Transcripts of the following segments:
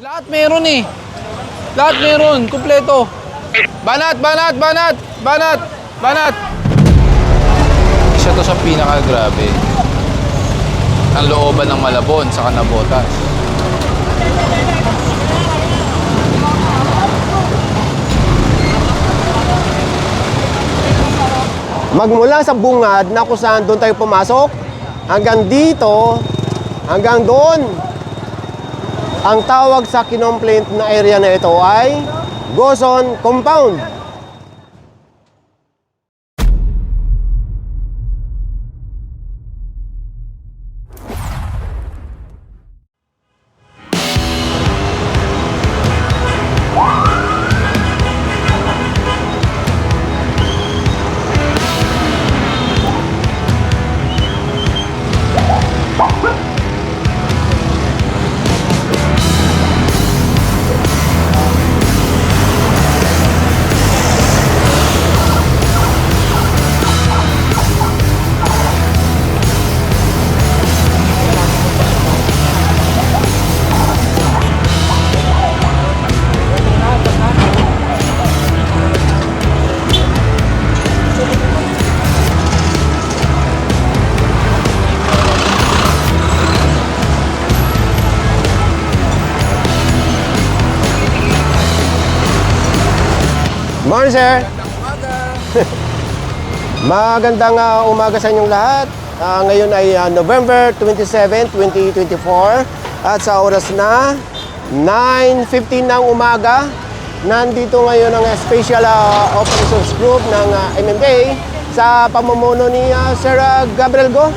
Lahat meron eh. Lahat meron, kumpleto. Banat, banat, banat, banat, banat. Isa to sa pinaka-grabe. Ang looban ng Malabon sa Kanabotas. Magmula sa bungad na kung saan doon tayo pumasok, hanggang dito, hanggang doon, ang tawag sa kinomplaint na area na ito ay Gozon Compound. Morning, sir. Magandang ah, umaga sa inyong lahat. Ah, ngayon ay ah, November 27, 2024 at sa oras na 9.15 ng umaga, nandito ngayon ang Special ah, Operations Group ng ah, MMA sa pamumuno ni ah, Sir ah, Gabriel Go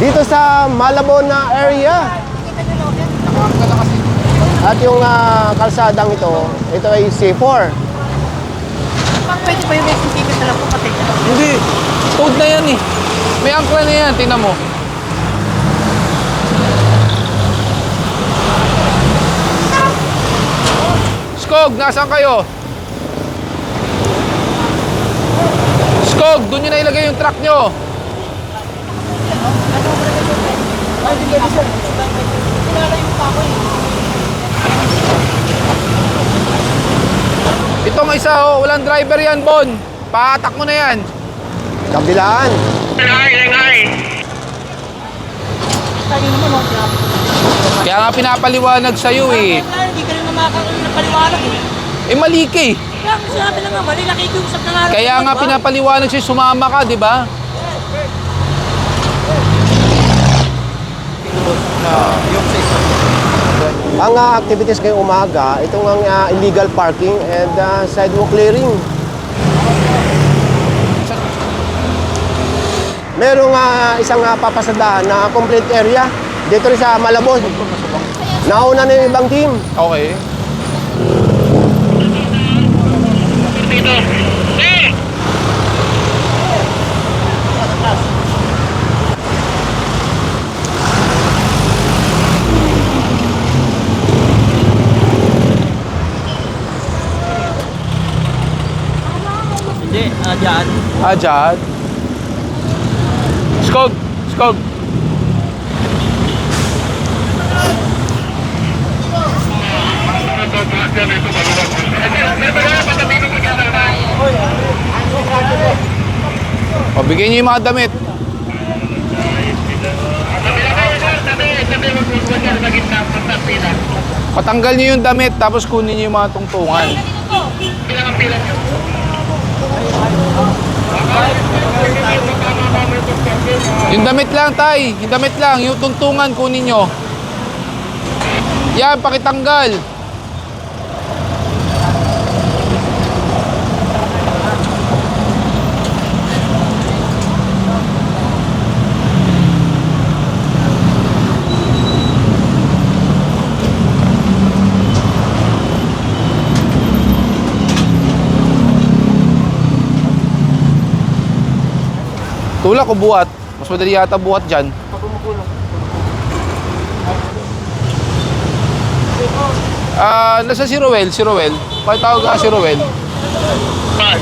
dito sa Malabon na area. At yung ah, kalsadang ito, ito ay C4. Pag pwede ba yung racing ticket na lang po pati Hindi. Code na yan eh. May angkla na yan, tingnan mo. Skog, nasaan kayo? Skog, doon nyo na ilagay yung truck nyo. Itong isa, oh, walang driver yan, Bon. Patak mo na yan. Kabilaan. Oh, grabe. Kaya nga pinapaliwanag sa'yo eh. Kaya hindi ka rin namakakaroon ng paliwanag eh. Eh mali ka eh. Kaya kung sinabi lang nga, mali nakikiusap na nga. Kaya ako, nga pinapaliwanag sa'yo, sumama ka, di ba? Ang ah, activities ngayong umaga, itong ang ah, illegal parking and ah, sidewalk clearing. Merong ah, isang uh, papasadahan na complete area dito rin sa Malabon. Nauna na yung ibang team. Okay. Hindi, ah, dyan. Ah, dyan. Skog! Skog! O, bigyan niyo yung mga damit. Patanggal niyo yung damit, tapos kunin niyo yung mga tungtungan. Yung damit lang, tay. Yung damit lang. Yung tuntungan kunin nyo. Yan, pakitanggal. Tulak o buhat? Mas madali yata buhat dyan. Ah, nasa si Roel, si Roel. Bakit tawag ka si Roel? Harang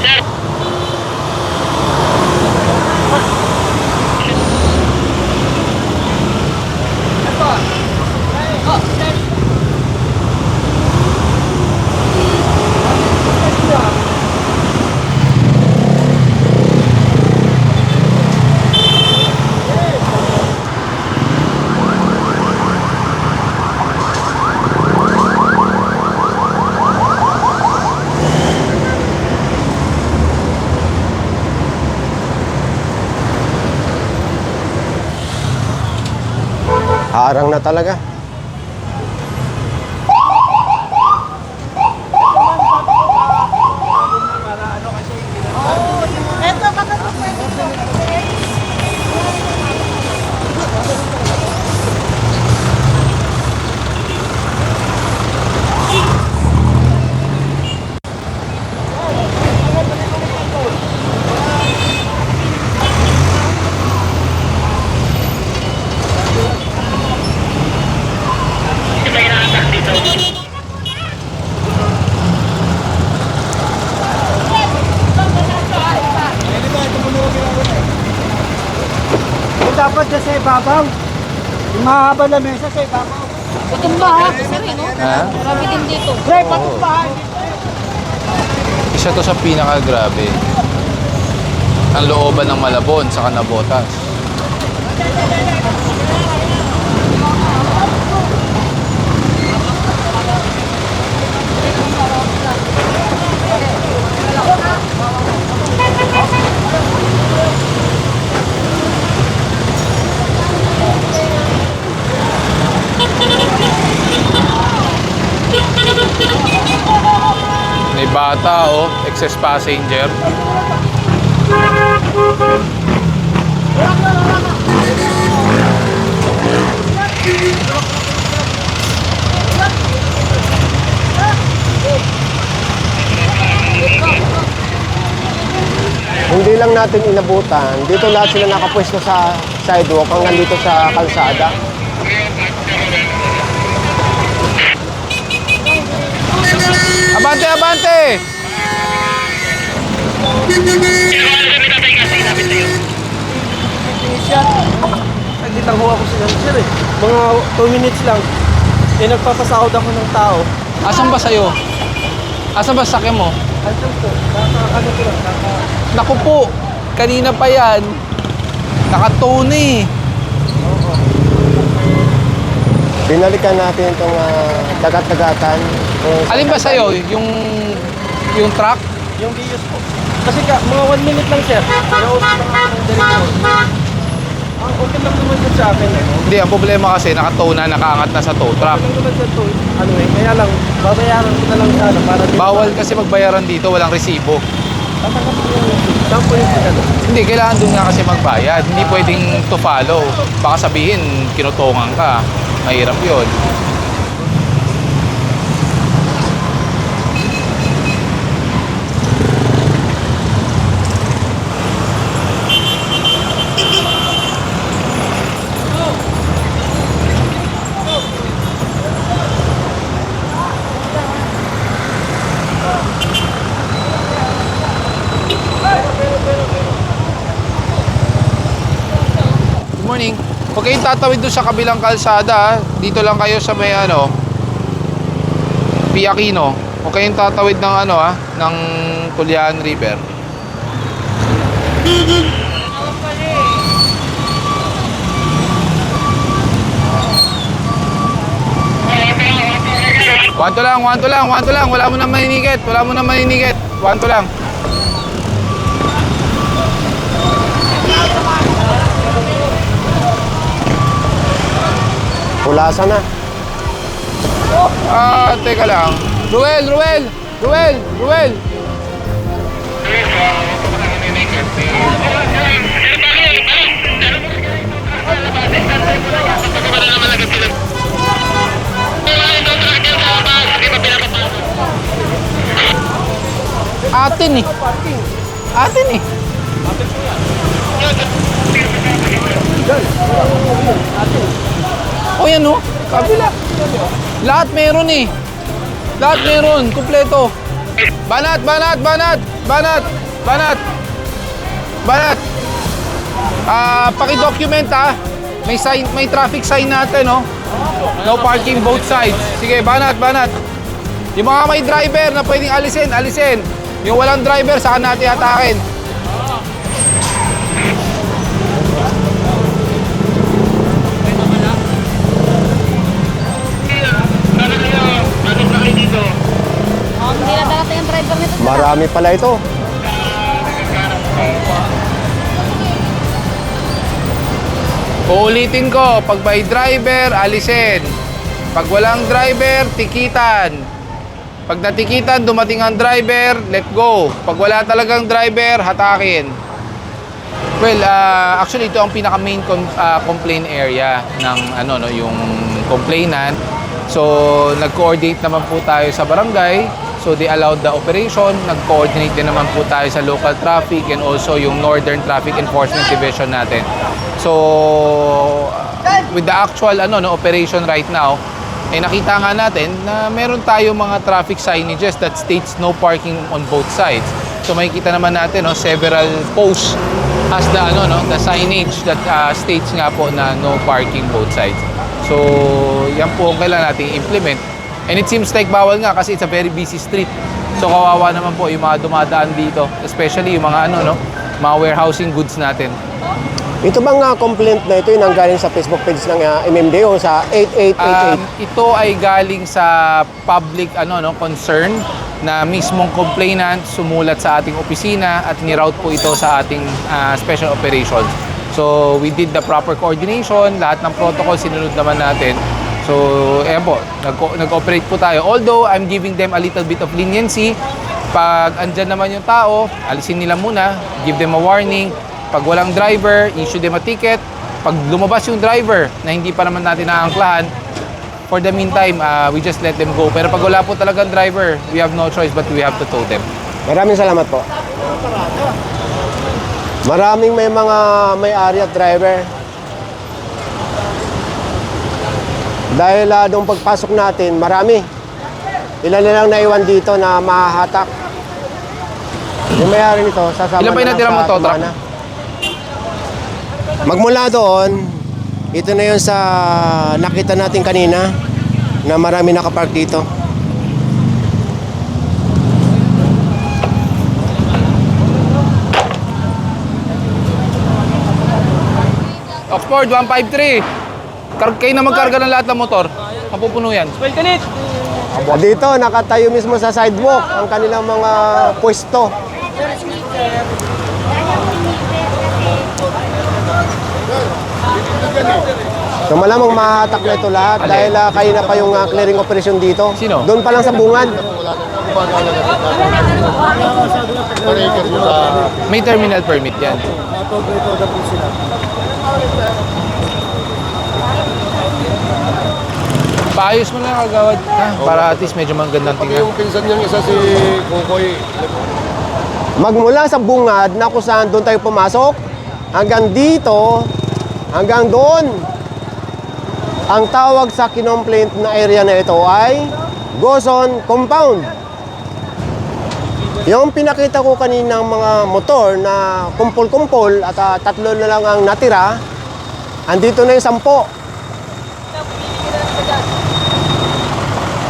na talaga. Eto, baka dapat dyan sa ibabaw. Yung mahaba na mesa sa ibabaw. Itong bahay, sir, eh, no? Ha? Grabe din dito. Pre, patong bahay. Isa to sa pinaka-grabe. Ang looban ng Malabon sa Kanabotas. Bata, oh. Excess passenger. Hindi lang natin inabutan. Dito lahat sila nakapwesto sa sidewalk hanggang dito sa kalsada. Abante, abante! Nagditang ho ako sila, sir eh. Mga 2 minutes lang. Eh, nagpapasahod ako ng tao. Asan ba sa'yo? Asan ba sakyan mo? Ano po? Naka, ano ko lang, naka... Naku po, kanina pa yan. Nakatone. Binalikan natin itong ah, dagat-dagatan. Kung Alin ba sa'yo? Yung, yung truck? Yung bios po. Kasi ka, mga 1 minute lang, sir. Nausap ako ng director. Ang okay lang naman yun sa akin eh. Hindi, ang problema kasi nakatone na, nakaangat na sa tow truck. Okay lang naman sa to. Ano eh, kaya lang, babayaran ko na lang sana para di Bawal kasi magbayaran dito, walang resibo. Tatanggap ko yung... Saan po yung ano? Hindi, kailangan doon nga kasi magbayad. Hindi pwedeng to follow. Baka sabihin, kinutungan ka. Mahirap yun. Good morning. Huwag kayong tatawid doon sa kabilang kalsada. Dito lang kayo sa may ano, Piakino. Huwag kayong tatawid ng ano ah, ng Tulian River. Wanto lang, wanto lang, wanto lang. Wala mo nang maninigit. Wala mo nang maninigit. Wanto lang. Pulasa na. Ah, teka lang. Ruel, Ruel! Ruel! Ruel! Atin eh. Atin eh. O yan o, kabila. Lahat meron eh. Lahat meron, kumpleto. Banat, banat, banat, banat, banat, banat. Ah, paki-document ah. May sign, may traffic sign natin, no? No parking both sides. Sige, banat, banat. Yung mga may driver na pwedeng alisin, alisin. Yung walang driver, saan natin atakin? Marami pala ito. Uulitin ko, pag may driver, alisin. Pag walang driver, tikitan. Pag natikitan, dumating ang driver, let go. Pag wala talagang driver, hatakin. Well, ah, actually ito ang pinaka main com- ah, complaint area ng ano no, yung complainant. So, nag-coordinate naman po tayo sa barangay. So, they allowed the operation. Nag-coordinate din naman po tayo sa local traffic and also yung Northern Traffic Enforcement Division natin. So, with the actual ano no, operation right now, eh nakita nga natin na meron tayo mga traffic signages that states no parking on both sides. So makikita naman natin no, several posts has the ano no, the signage that uh, states nga po na no parking both sides. So yan po ang kailangan nating implement. And it seems like bawal nga kasi it's a very busy street. So kawawa naman po yung mga dumadaan dito, especially yung mga ano no, mga warehousing goods natin. Ito bang ah, complaint na ito yung nanggaling sa Facebook page ng ah, MMDO sa 8888? Um, ito ay galing sa public ano no concern na mismong complainant sumulat sa ating opisina at ni-route po ito sa ating ah, special operations. So we did the proper coordination, lahat ng protocol sinunod naman natin. So ayan po, nag- nag-operate po tayo. Although I'm giving them a little bit of leniency, pag andyan naman yung tao, alisin nila muna, give them a warning. Pag walang driver, issue them a ticket. Pag lumabas yung driver na hindi pa naman natin naangklahan, for the meantime, uh, we just let them go. Pero pag wala po talagang driver, we have no choice but we have to tow them. Maraming salamat po. Maraming may mga may-ari at driver. Dahil uh, nung pagpasok natin, marami. Ilan na lang naiwan dito na mahahatak. Yung may-ari nito, sasama Ilan pa yung na lang natira sa mo, tow truck? Magmula doon, ito na yun sa nakita natin kanina na marami nakapark dito. Oxford, 153. Kar kayo na magkarga ng lahat ng motor. Mapupuno yan. Well, ganit! Dito, nakatayo mismo sa sidewalk ang kanilang mga pwesto. So malamang mahatak na ito lahat dahil uh, kayo na pa yung ah, clearing operation dito. Sino? Doon pa lang sa bungad. May terminal permit yan. Paayos mo lang kagawad ha, para at least medyo magandang tingnan. Yung pinsan niyang isa si Kukoy, Magmula sa bungad na kung saan doon tayo pumasok, hanggang dito, hanggang doon. Ang tawag sa kinomplaint na area na ito ay Gozon Compound. Yung pinakita ko kaninang mga motor na kumpol-kumpol at ah, tatlo na lang ang natira, andito na yung sampo.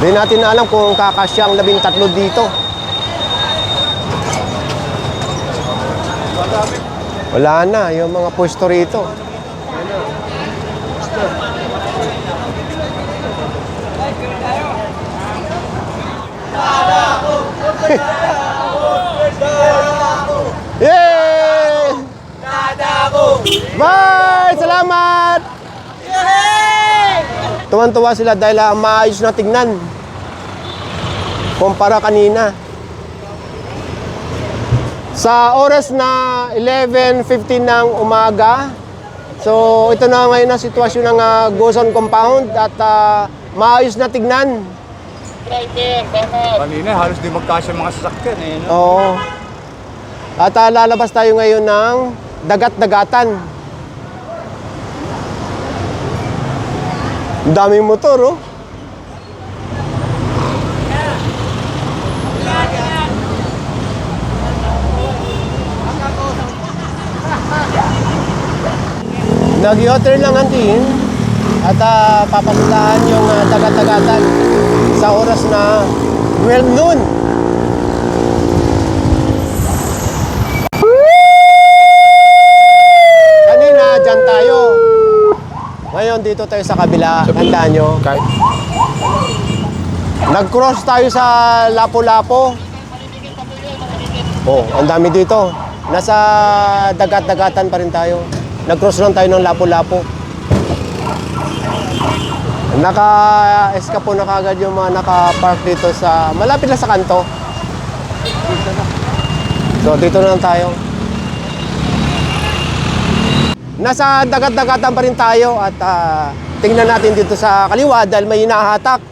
Hindi natin alam kung kakasya ang labing tatlo dito. Wala na, yung mga pwesto rito. Yay! Bye! Salamat! Tuwan-tuwa sila dahil ah, maayos na tignan. Kumpara kanina. Sa oras na 11.15 ng umaga, so ito na ngayon ang sitwasyon ng uh, Gozon Compound at ah, maayos na tignan. kanina halos di magkasya mga sasakyan eh. No? Oo. At ah, lalabas tayo ngayon ng dagat-dagatan. Daming motor, oh. Nag-i-otter lang ang team at uh, papasulahan yung ah, dagat-dagatan sa oras na 12 noon. Kanina, dyan tayo. Ngayon, dito tayo sa kabila. Tandaan nyo. Kahit Nag-cross tayo sa Lapu-Lapu. Oh, ang dami dito. Nasa dagat-dagatan pa rin tayo. Nag-cross lang tayo ng Lapu-Lapu. Naka-eskapo na kagad yung mga naka-park dito sa, malapit lang sa kanto. So, dito na lang tayo. Nasa dagat-dagatan pa rin tayo at ah, tingnan natin dito sa kaliwa dahil may hinahatak.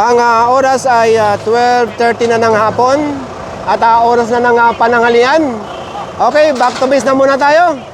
Ang ah, oras ay ah, 12.30 na ng hapon at ah, oras na ng ah, pananghalian. Okay, back to base na muna tayo.